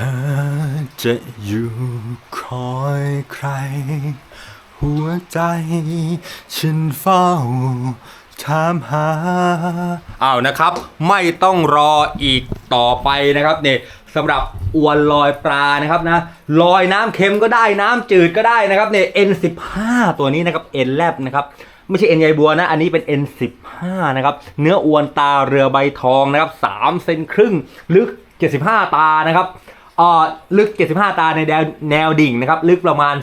อจะอยู่คอยใคร หัวใจ ฉันเฝ้าถามหาอ้าวนะครับ ไม่ต้องรออีกต่อไปนะครับเนี่ยสำหรับอวนลอยปลานะครับนะลอยน้ำเค็มก็ได้น้ำจืดก็ได้นะครับเนี่ย N15 ตัวนี้นะครับ N แลบนะครับไม่ใช่ N ใยบัวนะ อันนี้เป็น N15 นะครับ เนื้ออวนตาเรือใบทองนะครับ3เซนครึ่ง ลึก 75 ตานะครับ อ่อลึก 75 ตาในแนวแนวดิ่งนะครับ ลึกประมาณ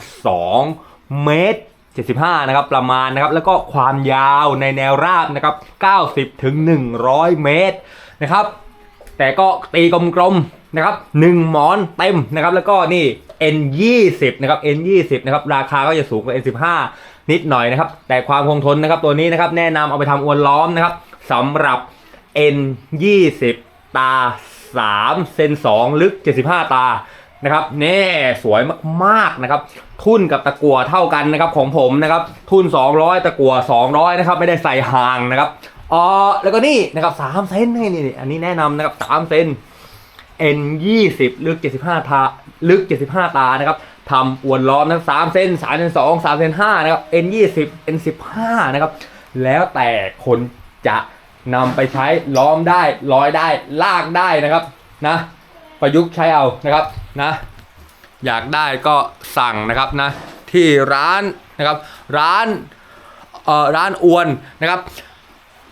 2 เมตร 75 นะครับ ประมาณนะครับ แล้วก็ความยาวในแนวราบนะครับ 90 ถึง 100 เมตรนะครับ แต่ก็ตีกลมๆนะครับ 1 หมอนเต็มนะครับ แล้วก็นี่ N20 นะครับ N20 นะครับ ราคาก็จะสูงกว่า N15 นิดหน่อยนะครับ แต่ความคงทนนะครับ ตัวนี้นะครับ แนะนำเอาไปทำอวนล้อมนะครับสำหรับ N20 ตา 3 เซน 2 ลึก 75 ตานะครับแน่สวยมากๆนะครับ ทุ่นกับตะกั่วเท่ากันนะครับของผมนะครับ ทุ่น 200 ตะกั่ว200 นะครับ ไม่ได้ใส่ห่างนะครับอ๋อแล้วก็นี่นะครับ3เซนนี่นี่อันนี้แนะนำนะครับ3เซน N 20ลึก 75 ตา ลึก 75 ตา นะครับทำอวนล้อมนะ3เซน3เซน2 3เซน5นะครับ N 20 N 15นะครับ แล้วแต่คนจะ นำไปใช้ล้อมได้ร้อยได้ลากได้นะครับนะประยุกต์ใช้เอานะครับนะอยากได้ก็สั่งนะครับนะที่ร้านนะครับร้านเอ่อร้านอวนนะครับ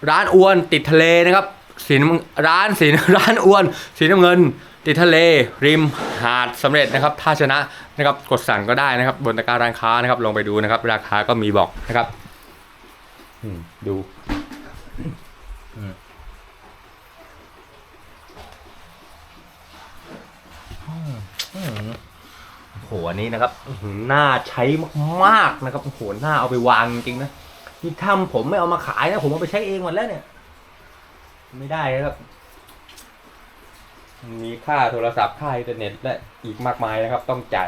ร้านอวนติดทะเลนะครับสีน้ำร้านสีร้านอวนสีน้ำเงิน ติดทะเลริมหาดสำเร็จนะครับท่าชนะนะครับกดสั่งก็ได้นะครับ บนตะกร้าร้านค้านะครับลองไปดูนะครับ ราคาก็มีบอกนะครับดู โอ้โหอันนี้นะครับหน่าใช้มากๆนะครับโอ้โหน่าเอาไปวางจริงนะนี่ทำผมไม่เอามาขายนะผมเอาไปใช้เองหมดแล้วเนี่ย ไม่ได้นะครับมีค่าโทรศัพท์ค่าอินเทอร์เน็ตและอีกมากมายนะครับ ต้องจ่าย